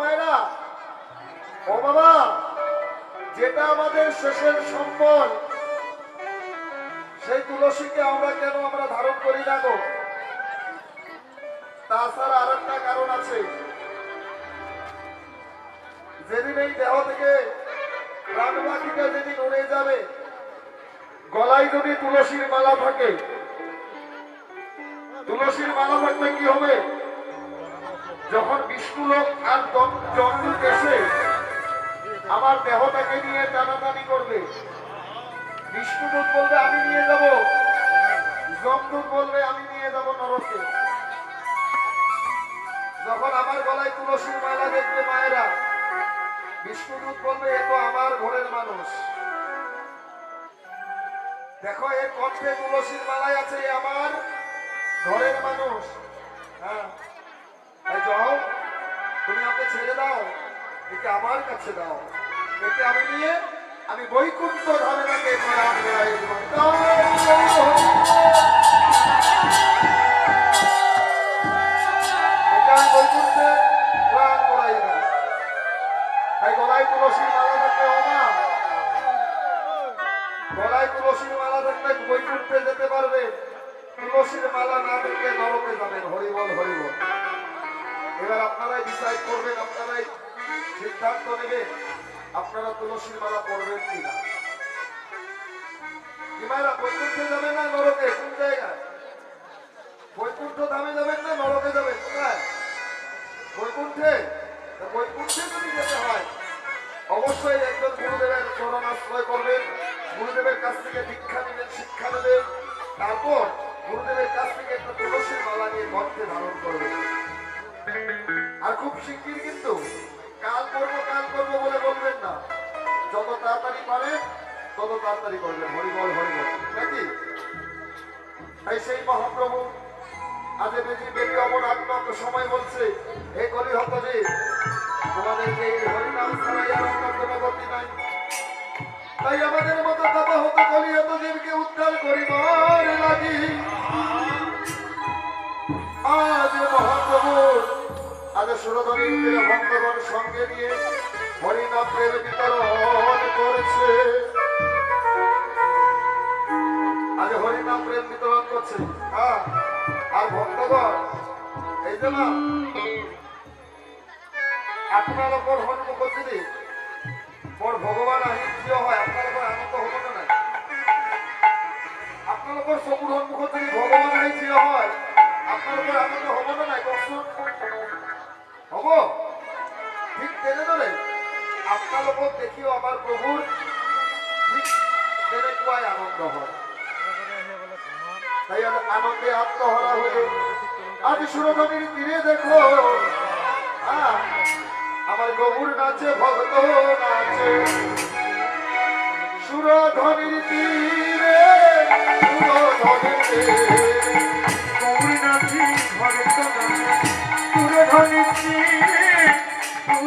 মায়েরা ও বাবা, যেটা আমাদের শেষের সম্বল, সেই তুলসীকে আমরা কেন আমরা ধারণ করি না গো? তাছাড়া আর একটা কারণ আছে। যেদিন এই দেহ থেকে প্রাণবাকিটা যেদিন উড়ে যাবে, গলায় যদি তুলসীর মালা থাকে, তুলসীর মালা থাকলে কি হবে? যখন বিষ্ণু লোক আর জন্ম এসে আমার দেহটাকে নিয়ে টানাটানি করবে বিষ্ণুদূত বলবে, আমি নিয়ে যাব। যমদূত বলবে, আমি নিয়ে যাব নরকে। যখন আমার গলায় তুলসীর মালা দেখবে মায়েরা, বিষ্ণুদূত বলবে, এ তো আমার ঘরের মানুষ। দেখো এর কণ্ঠে তুলসীর মালায় আছে আমার ঘরের মানুষ। হ্যাঁ। তাই যাও, তুমি আমাকে ছেড়ে দাও, একে আমার কাছে দাও। একে আমি নিয়ে, আমি বৈকুণ্ঠ ধামে তাকে এবার আপনারাই ডিসাইড করবেন, আপনারাই সিদ্ধান্ত নেবেন আপনারা তুলসীর মালা পড়বেন কিনা। হয়, অবশ্যই একজন করবেন। গুরুদেবের কাছ থেকে শিক্ষা নেবেন। তারপর গুরুদেবের কাছ থেকে একটা তুলসীর মালা নিয়ে গর্তে ধারণ করবেন। আর খুব শিগগির কিন্তু কাল করব কাল করব বলে বলবেন না। যত তাড়াতাড়ি পারেন তত তাড়াতাড়ি করবেন। হরিবল হরিবল নাকি? তাই সেই মহাপ্রভু আজে সময় বলছে, হে তোমাদেরকে এই হরিনাম ছাড়াই আর নাই। তাই আমাদের মতো কথা হতো কলি হতজীবকে উদ্ধার করিবার লাগি। আজ মহাপ্রভু আজ সুরধনীর ভক্তগণ সঙ্গে নিয়ে হরিনামের বিতরণ করেছে। আজ হরিনাম প্রেম বিতরণ করছে। আর ভক্তগণ? এই যে না, আপনার ওপর হনুমুখ যদি বড় ভগবান আহি প্রিয় হয়, আপনার ওপর আনন্দ হব না। আপনার ওপর সবুর হন্মুখ যদি ভগবান আহি প্রিয় হয়। আপনার দেখিও আমার প্রভুর তেনেকুৱাই আনন্দ হয়। আনন্দে আত্মহরা হয়ে আজ সুরধনির তীরে দেখো। আমার গবুর নাচে ভক্ত নাচে। সুরধনির তীরে সুরধনির তীরে গৌরীনাথী ভক্ত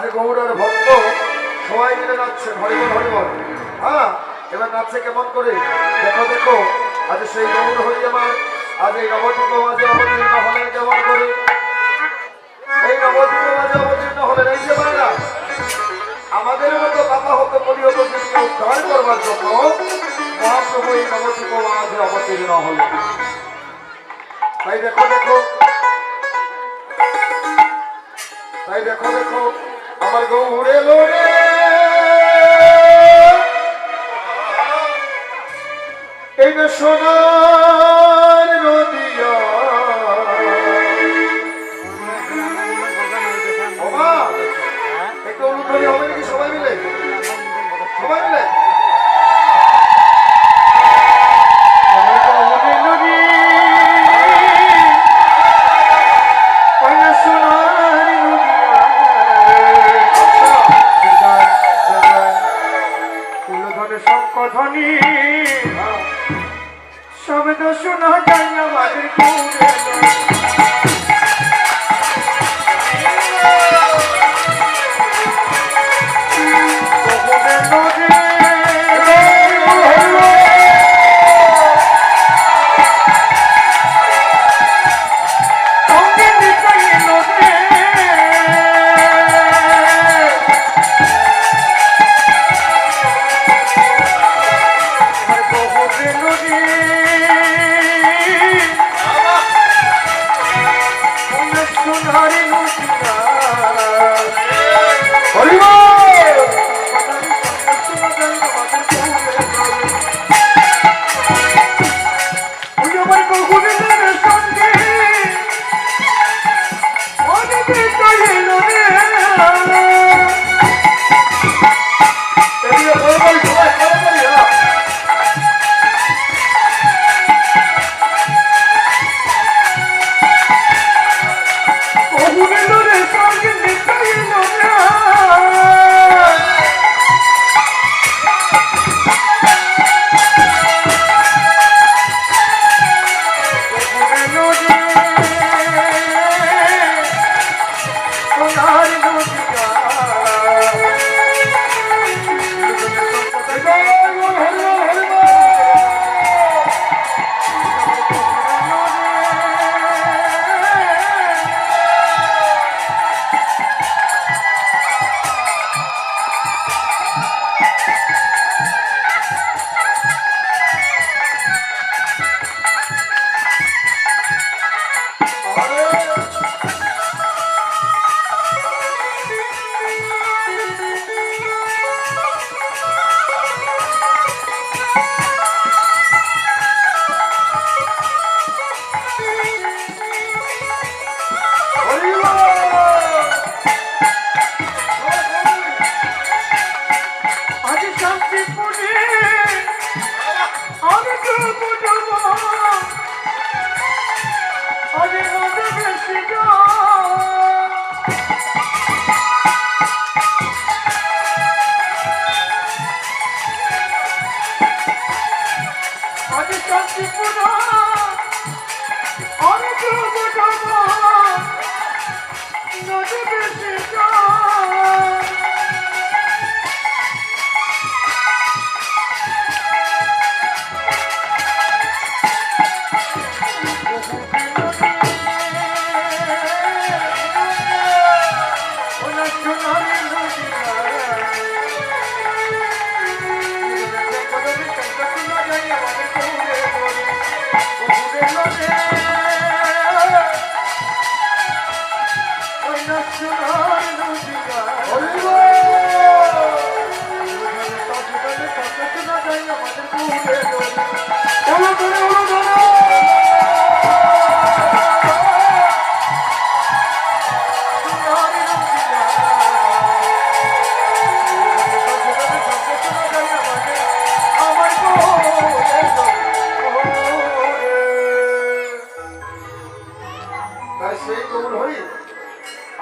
আজ গৌড়ের ভক্ত। সবাই মিলে নাচছেন হরিবল হরিবল হ্যাঁ এবার নাচছে কেমন করে? দেখো দেখো। আজ সেই গৌড় হরি আমার আজ এই নবদ্বীপ মাঝে অবতীর্ণ হলেন কেমন করে। এই নবদ্বীপ মাঝে অবতীর্ণ হলেন এই যে বাংলা। আমাদের মতো বাবা হতো কলি হতো উদ্ধার করবার জন্য। মহাপ্রভু এই নবদ্বীপ মাঝে অবতীর্ণ হলেন তাই দেখো দেখো। তাই দেখো দেখো। আমার গৌরে লোরে এই শোনা এদিকে হরিবল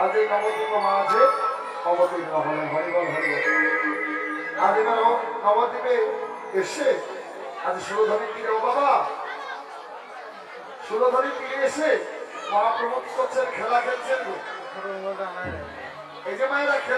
আজ নবদ্বীপ মাঝে অবতীর্ণ হলেন হরিবল হরিবল আজ এবার নবদ্বীপে এসে, আজ সুরধনী তীরে ও বাবা। সুরধনী তীরে এসে মহাপ্রমোদ করছেন? খেলা খেলছেন। এই যে মায়েরা খেলতে